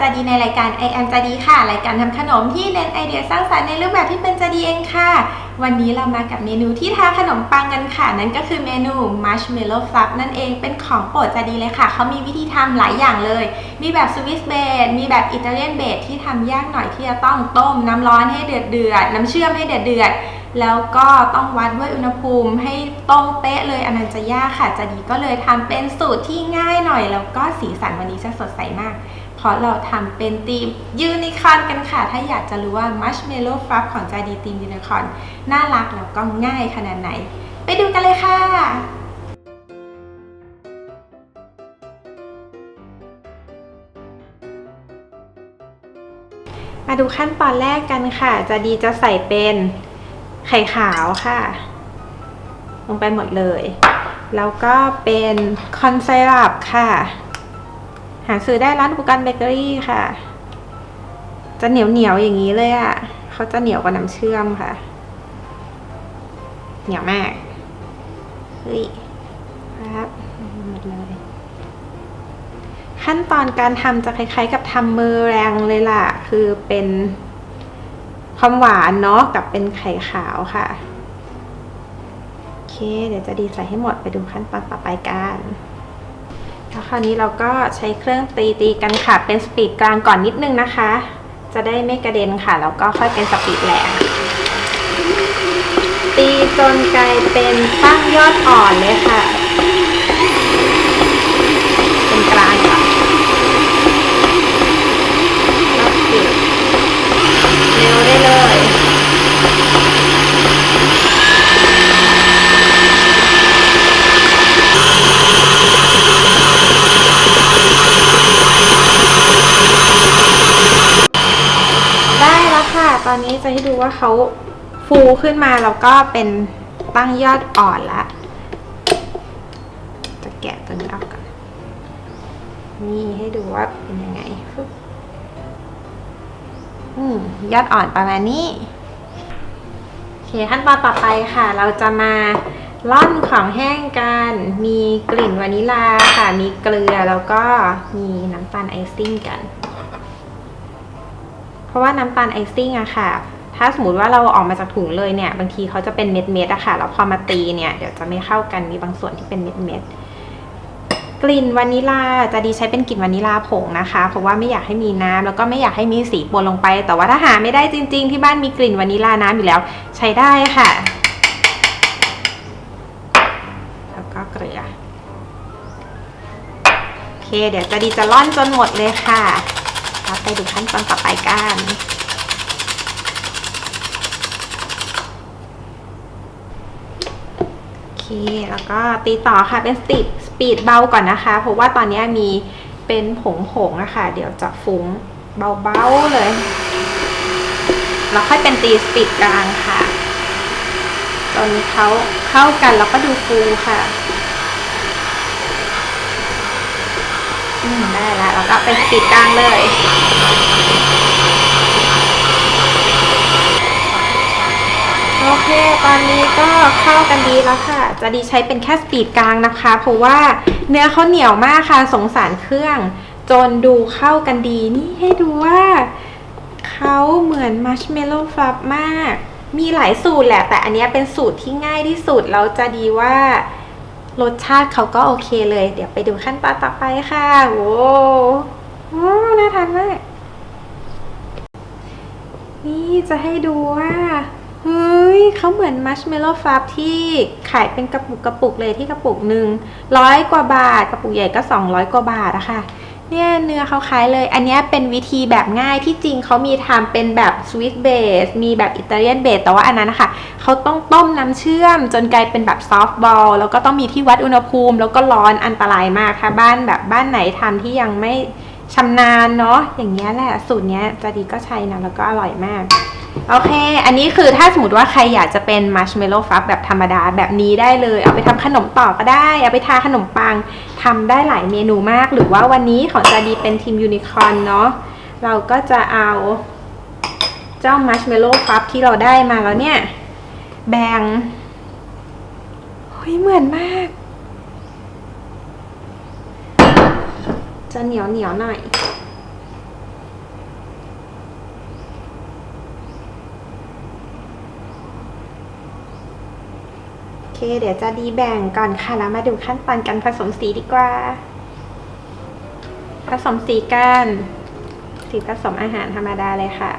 จาดีในรายการ I am จาดีค่ะ รายการทำขนมที่เน้นไอเดียสร้างสรรค์ในรูปแบบที่เป็นจาดีเองค่ะ วันนี้เรามากับเมนูที่ทาขนมปังกันค่ะ นั่นก็คือเมนู Marshmallow Fluff นั่นเองเป็นของโปรดจาดีเลยค่ะ เขามีวิธีทำหลายอย่างเลย มีแบบสวิสเบดมีแบบอิตาเลียนเบดที่ทำยากหน่อยที่จะต้องต้มน้ำร้อนให้เดือดเดือดน้ำเชื่อมให้เดือดเดือดแล้วก็ต้องวัดด้วยอุณหภูมิให้ตรงเป๊ะเลยอันนั้นจะยากค่ะจาดีก็เลยทำเป็นสูตรที่ง่ายหน่อย แล้วก็สีสันวันนี้จะสดใสมาก ราะเราทำเป็นธีมยูนิคอร์นกันค่ะ ถ้าอยากจะรู้ว่ามัชเมลโล่ฟลัฟของใจดีธีมยูนิคอร์นน่ารักแล้วก็ง่ายขนาดไหน ไปดูกันเลยค่ะมาดูขั้นตอนแรกกันค่ะ จะดีจะใส่เป็นไข่ขาวค่ะ ลงไปหมดเลย แล้วก็เป็นคอนไซรัปค่ะ หาซื้อได้ร้านอุกรณ์เบเกอรี่ค่ะ จะเหนียวเหนียวๆอย่างนี้เลยอะ่ะเขาจะเหนียวกว่าน้ำเชื่อมค่ะ เหนียวมากเฮ้ยครับหมดเลยขั้นตอนการทำจะคล้ายๆ กับทำมือแรงเลยล่ะ คือเป็นความหวานเนาะกับเป็นไข่ขาวค่ะ โอเค เดี๋ยวจะดีใส่ให้หมดไปดูขั้นตอนต่อไปกัน แล้วคราวนี้เราก็ใช้เครื่องตีตีกันค่ะ เป็นสปีดกลางก่อนนิดนึงนะคะ จะได้ไม่กระเด็นค่ะ แล้วก็ค่อยเป็นสปีดแรงตีจนกลายเป็นตั้งยอดอ่อนเลยค่ะ เป็นกลางค่ะแล้วปิดเร็วได้เลย ได้แล้วค่ะ ตอนนี้ จะให้ดูว่าเขาฟูขึ้นมาแล้วก็เป็นตั้งยอดอ่อนละจะแกะตัวนี้ออกก่อนนี่ให้ดูว่าเป็นยังไงอืมยอดอ่อนประมาณนี้โอเคขั้นตอนต่อไปค่ะ เราจะมาร่อนของแห้งกันมีกลิ่นวานิลาค่ะ มีเกลือแล้วก็มีน้ำตาลไอซิ่งกัน เพราะว่าน้ำตาลไอซิ่งอะค่ะ ถ้าสมมติว่าเราออกมาจากถุงเลยเนี่ย บางทีเขาจะเป็นเม็ดเม็ดๆอะค่ะ แล้วพอมาตีเนี่ย เดี๋ยวจะไม่เข้ากัน มีบางส่วนที่เป็นเม็ดเม็ดๆกลิ่นวานิลาจะดีใช้เป็นกลิ่นวานิลาผงนะคะ เพราะว่าไม่อยากให้มีน้ำแล้วก็ไม่อยากให้มีสีปนลงไป แต่ว่าถ้าหาไม่ได้จริง ๆ ที่บ้านมีกลิ่นวานิลาน้ำอยู่แล้ว ใช้ได้ค่ะ แล้วก็เกลือ โอเค เดี๋ยวจะดีจะร่อนจนหมดเลยค่ะไปดูขั้นตอนต่อไปกัน โอ เคแล้วก็ตีต่อค่ะเป็นสปีดสปีดเบาก่อนนะคะ เพราะว่าตอนนี้มีเป็นผงผงๆอะค่ะ เดี๋ยวจะฟุ้งเบาๆเลย แล้วค่อยเป็นตีสปีดกลางค่ะ จนเขาเข้ากันแล้วก็ดูฟูค่ะได้แล้วแล้วก็เป็นสปีดกลางเลย โอเค ตอนนี้ก็เข้ากันดีแล้วค่ะ จะดีใช้เป็นแค่สปีดกลางนะคะ เพราะว่าเนื้อเขาเหนียวมากค่ะ สงสารเครื่อง จนดูเข้ากันดี นี่ให้ดูว่าเขาเหมือนมัชเมลโล่ฟลับมาก มีหลายสูตรแหละ แต่อันนี้เป็นสูตรที่ง่ายที่สุดแล้วจะดีว่ารสชาติเขาก็โอเคเลย เดี๋ยวไปดูขั้นตอนต่อไปค่ะ โว้โอ้น่าทานมาก นี่จะให้ดูว่า เฮ้ยเขาเหมือนมัชเมลโล่ฟลับที่ขายเป็นกระปุกกระปุกเลยที่กระปุกหนึ่งร้อยกว่าบาท กระปุกใหญ่ก็ 200 กว่าบาทอะค่ะ เนี่ยเนื้อเขาคล้ายเลย อันนี้เป็นวิธีแบบง่ายที่จริงเขามีทำเป็นแบบสวิสเบสมีแบบอิตาเลียนเบสแต่ว่าอันนั้นนะคะเขาต้องต้มน้ำเชื่อม จนกลายเป็นแบบซอฟต์บอลแล้วก็ต้องมีที่วัดอุณหภูมิ แล้วก็ร้อนอันตรายมากค่ะ บ้านแบบบ้านไหนทำที่ยังไม่ชำนาญเนาะอย่างเงี้ยแหละสูตรเนี้ยจะดีก็ใช้นะแล้วก็อร่อยมาก โอเค อันนี้คือถ้าสมมติว่าใครอยากจะเป็นมัชเมลโล่ฟับแบบธรรมดาแบบนี้ได้เลย เอาไปทำขนมต่อก็ได้ เอาไปทาขนมปังทำได้หลายเมนูมาก หรือว่าวันนี้ของจาดีเป็นทีมยูนิคอร์นเนาะ เราก็จะเอาเจ้ามัชเมลโล่ฟับที่เราได้มาแล้วเนี่ย แบ่งเฮ้ยเหมือนมาก จะเหนียวเหนียวหน่อย เค เดี๋ยวจะดีแบ่งก่อนค่ะ แล้วมาดูขั้นตอนการผสมสีดีกว่า ผสมสีกัน สีผสมอาหารธรรมดาเลยค่ะ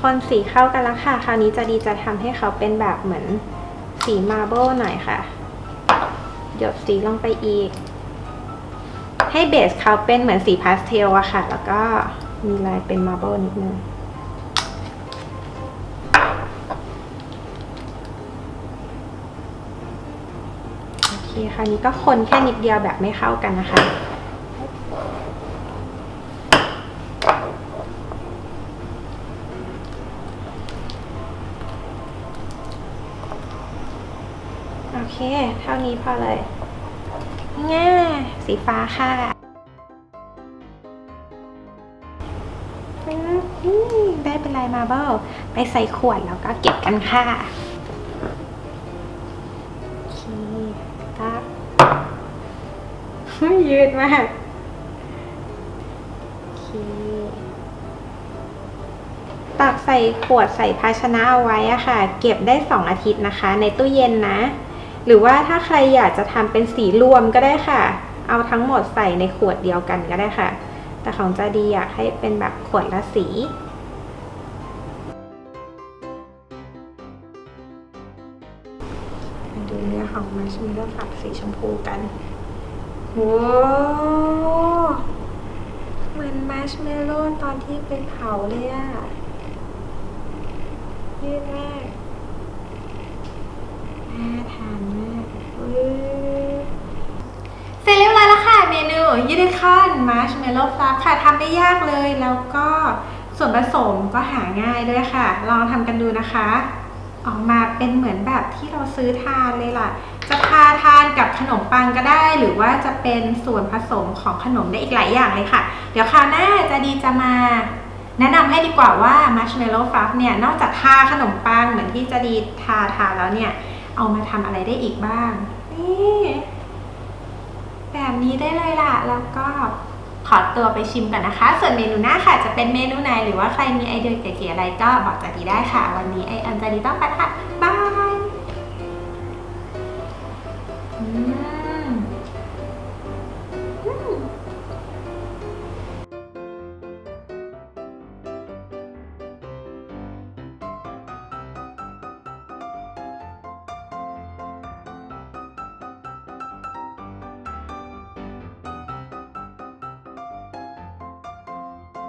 คนสีเข้ากันแล้วค่ะ คราวนี้จะดีจะทำให้เขาเป็นแบบเหมือนสีมาร์เบิลหน่อยค่ะ หยดสีลงไปอีก ให้เบสเขาเป็นเหมือนสีพาสเทลอะค่ะ แล้วก็มีลายเป็นมาร์เบิลนิดนึงโอเคคราวนี้ก็คนแค่นิดเดียวแบบไม่เข้ากันนะคะโอเค เท่านี้พอเลย สีฟ้าค่ะได้เป็นลายมาเบิลไปใส่ขวดแล้วก็เก็บกันค่ะโอเคตักยืดมากโอเคตักใส่ขวดใส่ภาชนะเอาไว้อะค่ะ เก็บได้2อาทิตย์นะคะ ในตู้เย็นนะ หรือว่าถ้าใครอยากจะทำเป็นสีรวมก็ได้ค่ะ เอาทั้งหมดใส่ในขวดเดียวกันก็ได้ค่ะ แต่ของจะดีอยากให้เป็นแบบขวดละสีมาดูเนื้อของมาร์ชเมลโล่ฝักสีชมพูกันว้เหมือนมาร์ชเมลโล่ตอนที่ไปเผาเลยอะยืดมากน่าทานมากอื้อเสร็จเรียบร้อยแล้วค่ะ เม นูยูนิคอนมาร์ชเมลโล่ฟักค่ะทำได้ยากเลย แล้วก็ส่วนผสมก็หาง่ายด้วยค่ะ ลองทำกันดูนะคะ ออกมาเป็นเหมือนแบบที่เราซื้อทานเลยล่ะ จะทาทานกับขนมปังก็ได้ หรือว่าจะเป็นส่วนผสมของขนมได้อีกหลายอย่างเลยค่ะ เดี๋ยวคราวหน้าจะดีจะมาแนะนำให้ดีกว่าว่ามัชเมลโล่ฟลัฟเนี่ยนอกจากทาขนมปังเหมือนที่จะดีทาทาแล้วเนี่ย เอามาทำอะไรได้อีกบ้าง นี่ นี้ได้เลยล่ะ แล้วก็ขอตัวไปชิมกันนะคะ ส่วนเมนูหน้าค่ะ จะเป็นเมนูไหนหรือว่าใครมีไอเดียเก๋ๆอะไรก็บอกจะดีได้ค่ะ วันนี้ไออันจะดีต้องไปค่ะ บาย